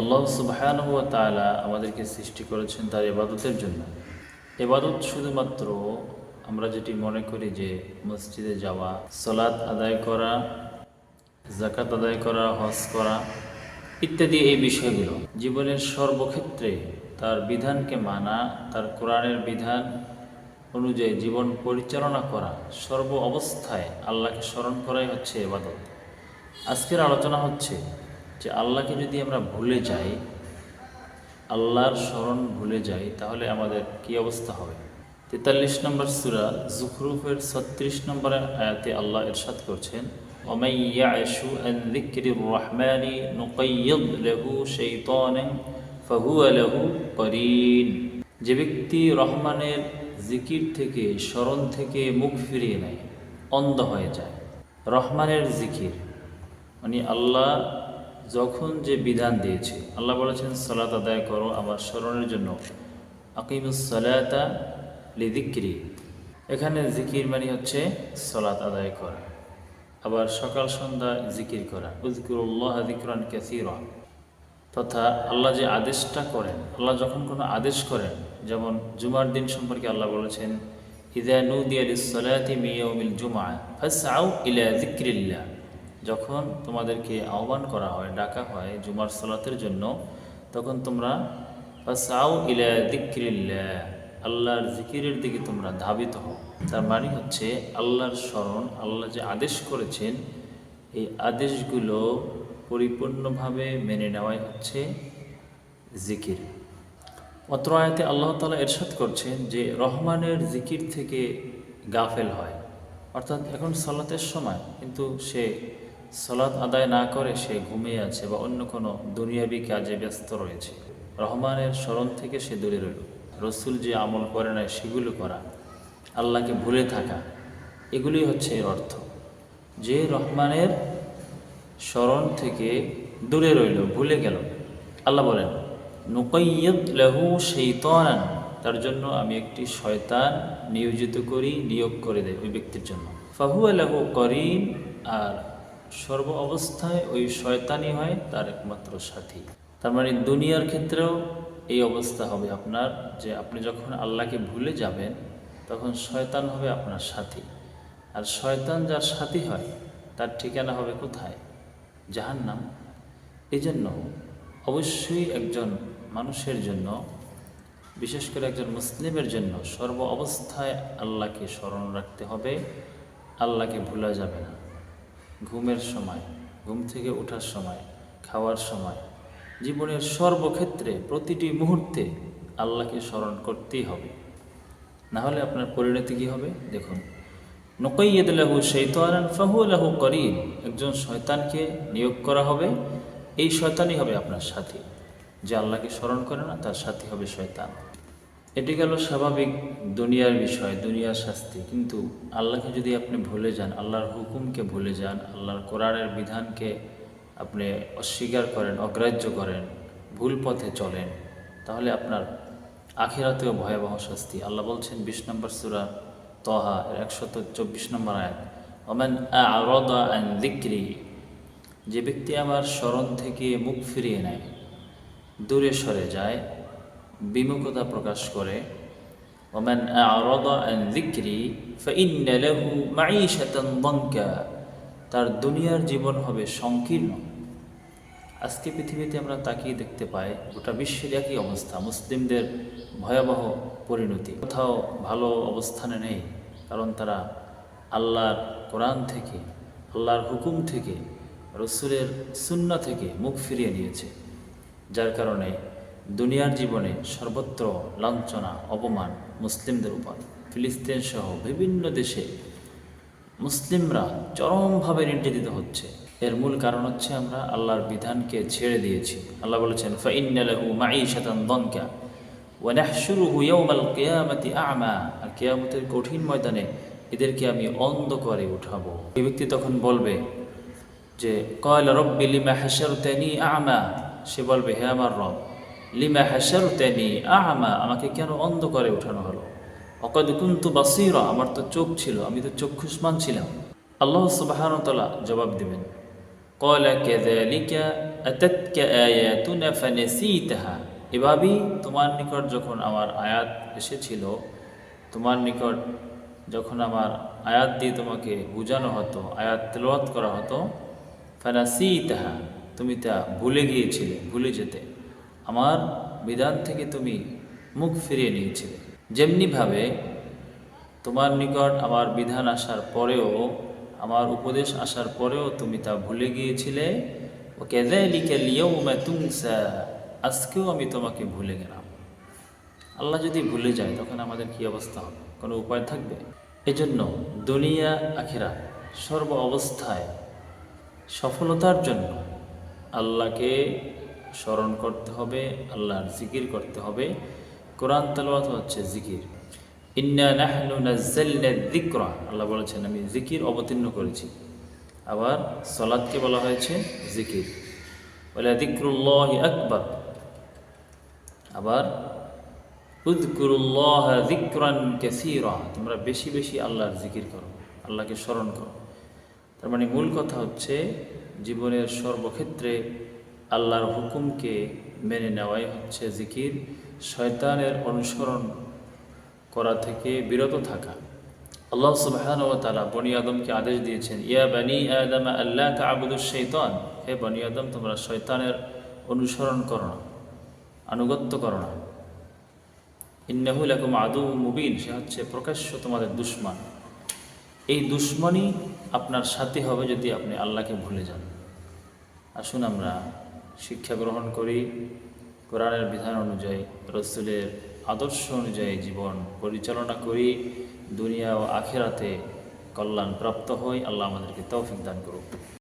আল্লাহ সুবাহান তালা আমাদেরকে সৃষ্টি করেছেন তার এবাদতের জন্য। এবাদত শুধুমাত্র আমরা যেটি মনে করি যে মসজিদে যাওয়া সলাৎ আদায় করা জাকাত আদায় করা, হজ করা ইত্যাদি এই বিষয়গুলো জীবনের সর্বক্ষেত্রে তার বিধানকে মানা, তার কোরআনের বিধান অনুযায়ী জীবন পরিচালনা করা সর্ব অবস্থায় আল্লাহকে স্মরণ করাই হচ্ছে এবাদত আজকের আলোচনা হচ্ছে যে আল্লাহকে যদি আমরা ভুলে যাই, আল্লাহর স্মরণ ভুলে যাই, তাহলে আমাদের কি অবস্থা হবে? তেতাল্লিশ নম্বর সুরা জুখরুফের ছত্রিশ নম্বর আয়াতে আল্লাহ এরশাদ করছেন যে ব্যক্তি রহমানের জিকির থেকে, স্মরণ থেকে মুখ ফিরিয়ে নেয়, অন্ধ হয়ে যায়। রহমানের জিকির মানে আল্লাহ যখন যে বিধান দিয়েছে, আল্লাহ বলেছেন, সালাত আদায় করো আমার স্মরণের জন্য। আকিমুস সালাতা লিদিক্রি এখানে জিকির মানে হচ্ছে সলাত আদায় করা। আবার সকাল সন্ধ্যা জিকির করা। উজকুরুল্লাহ জিকরান কাসীরা। তথা আল্লাহ যে আদেশটা করেন, আল্লাহ যখন কোনো আদেশ করেন, যেমন জুমার দিন সম্পর্কে আল্লাহ বলেছেন ইদা নুদিয়া লিসসালাতি মিয়াউমিল জুমআ, ফাসআউ ইলা যিকরিল্লাহ। যখন তোমাদেরকে আহ্বান করা হয়, ডাকা হয় জুমার সালাতের জন্য, তখন তোমরা সাউ ইলা যিকরিল্লাহ, আল্লাহর জিকিরের দিকে তোমরা ধাবিত হও। তার মানে হচ্ছে আল্লাহর স্মরণ, আল্লাহ যে আদেশ করেছেন, এই আদেশগুলো পরিপূর্ণভাবে মেনে নেওয়াই হচ্ছে জিকির অত্র আয়াতে আল্লাহ তালা এরশাদ করছেন যে রহমানের জিকির থেকে গাফেল হয়। অর্থাৎ এখন সলাতের সময়, কিন্তু সে সলাৎ আদায় না করে সে ঘুমিয়ে আছে বা অন্য কোনো দুনিয়াবি কাজে ব্যস্ত রয়েছে। রহমানের স্মরণ থেকে সে দূরে রইল। রসুল যে আমল করে নাই সেগুলো করা, আল্লাহকে ভুলে থাকা এগুলি হচ্ছে এর অর্থ। যে রহমানের স্মরণ থেকে দূরে রইল, ভুলে গেল। আল্লাহ বলেন নুকৈয়দ লাহু সেইতান তার জন্য আমি একটি শয়তান নিয়োজিত করি, নিয়োগ করে দেয় ওই ব্যক্তির জন্য। ফাহু লাহু করিন আর সর্ব অবস্থায় ওই শয়তানই হয়, তার একমাত্র সাথী। তার মানে দুনিয়ার ক্ষেত্রেও এই অবস্থা হবে আপনার, যে আপনি যখন আল্লাহকে ভুলে যাবেন, তখন শয়তান হবে আপনার সাথী। আর শয়তান যার সাথী হয়, তার ঠিকানা হবে কোথায়? যাহার নাম এই জন্য অবশ্যই একজন মানুষের জন্য, বিশেষ করে একজন মুসলিমের জন্য সর্ব অবস্থায় আল্লাহকে স্মরণ রাখতে হবে। আল্লাহকে ভোলা যাবে না। ঘুমের সময়, ঘুম থেকে ওঠার সময়, খাওয়ার সময়। জীবনের সর্বক্ষেত্রে প্রতিটি মুহূর্তে আল্লাহকে স্মরণ করতেই হবে। না হলে আপনার পরিণতি কী হবে? দেখুন নকৈয়দ লাহু শৈতান ফাহু লাহু করিন। একজন শয়তানকে নিয়োগ করা হবে। এই শয়তানই হবে আপনার সাথী। যে আল্লাহকে স্মরণ করে না, তার সাথী হবে শয়তান। এটি গেল স্বাভাবিক দুনিয়ার বিষয়, দুনিয়ার শাস্তি। কিন্তু আল্লাহকে যদি আপনি ভুলে যান, আল্লাহর হুকুমকে ভুলে যান, আল্লাহর কোরআনের বিধানকে আপনি অস্বীকার করেন, অগ্রাহ্য করেন, ভুল পথে চলেন, তাহলে আপনার আখিরাতেও ভয়াবহ শাস্তি। আল্লাহ বলছেন বিশ নম্বর সুরা তহা, এর একশত চব্বিশ নম্বর আয়াত, ওমেন অ্যান্ড দিক্রি যে ব্যক্তি আমার স্মরণ থেকে মুখ ফিরিয়ে নেয়, দূরে সরে যায় বিমুখতা প্রকাশ করে। তার দুনিয়ার জীবন হবে সংকীর্ণ। আজকে পৃথিবীতে আমরা তাকিয়ে দেখতে পাই, গোটা বিশ্বের একই অবস্থা, মুসলিমদের ভয়াবহ পরিণতি। কোথাও ভালো অবস্থানে নেই, কারণ তারা আল্লাহর কোরআন থেকে, আল্লাহর হুকুম থেকে, রসুলের শূন্য থেকে মুখ ফিরিয়ে নিয়েছে। যার কারণে দুনিয়ার জীবনে সর্বত্র লাঞ্ছনা, অপমান মুসলিমদের উপর। ফিলিস্তিন সহ বিভিন্ন দেশে মুসলিমরা চরমভাবে নির্যাতিত হচ্ছে। এর মূল কারণ হচ্ছে আমরা আল্লাহর বিধানকে ছেড়ে দিয়েছি। আল্লাহ বলেছেন, ফাইন্নালাহু মাঈশাতান দনকা ওয়া নাহশুরুহু ইয়াওমাল কিয়ামাতি আ'মা। আর কিয়ামতের কঠিন ময়দানে এদেরকে আমি অন্ধ করে উঠাবো। এই ব্যক্তি তখন বলবে যে, কয়লা রব্বি লিমা হাসারতানি আ'মা? সে বলবে, হে আমার রব লিমা হাসারতানি আ'মা, আমাকে কেন অন্ধ করে উঠানো হলো? অকদ কুন্তু বাসিরা, আমার তো চোখ ছিল, আমি তো চক্ষুষ্মান ছিলাম। আল্লাহ সুবাহানতলা জবাব দিবেন, কলা কেদালিকা আতাতকা আয়াতুনা এভাবেই তোমার নিকট যখন আমার আয়াত এসেছিল, তোমার নিকট যখন আমার আয়াত দিয়ে তোমাকে বোঝানো হতো, আয়াত তেলাওয়াত করা হতো, ফানাসিতাহা, তুমি তা ভুলে গিয়েছিলে, ভুলে যেতে। আমার বিধান থেকে তুমি মুখ ফিরিয়ে নিয়েছিলে। যেমনিভাবে তোমার নিকট আমার বিধান আসার পরেও, আমার উপদেশ আসার পরেও তুমি তা ভুলে গিয়েছিলে। ও আজকেও আমি তোমাকে ভুলে গেলাম। আল্লাহ যদি ভুলে যায়, তখন আমাদের কি অবস্থা হবে? কোনো উপায় থাকবে? এজন্য দুনিয়া আখেরা সর্ব অবস্থায় সফলতার জন্য আল্লাহকে স্মরণ করতে হবে, আল্লাহর জিকির করতে হবে। কোরআন তালাওয়াত হচ্ছে জিকির। ইন্না আল্লাহ বলেছেন, আমি জিকির অবতীর্ণ করেছি। আবার সলাদকে বলা হয়েছে জিকির। বলে যিকরুল্লাহ আকবার। আবার উদ্কুরুল্লাহ যিকরান কাসীরা। তোমরা বেশি বেশি আল্লাহর জিকির করো, আল্লাহকে স্মরণ করো। তার মানে মূল কথা হচ্ছে, জীবনের সর্বক্ষেত্রে আল্লাহর হুকুমকে মেনে নেওয়াই হচ্ছে জিকির, শয়তানের অনুসরণ করা থেকে বিরত থাকা। আল্লাহ সুবহান ও তালা বনি আদমকে আদেশ দিয়েছেন, ইয়া বানি আদম আল্লাহ তাবুদুর শৈতান হে বনি আদম, তোমরা শয়তানের অনুসরণ করো না, আনুগত্য করো না। ইন্নাহুল একম আদু মুবিন, সে হচ্ছে প্রকাশ্য তোমাদের দুশ্মন। এই দুশ্মনই আপনার সাথে হবে যদি আপনি আল্লাহকে ভুলে যান। আসুন আমরা শিক্ষা গ্রহণ করি, কোরআনের বিধান অনুযায়ী, রসুলের আদর্শ অনুযায়ী জীবন পরিচালনা করি, দুনিয়া ও আখেরাতে কল্যাণ প্রাপ্ত হই, আল্লাহ আমাদেরকে তৌফিক দান করুক।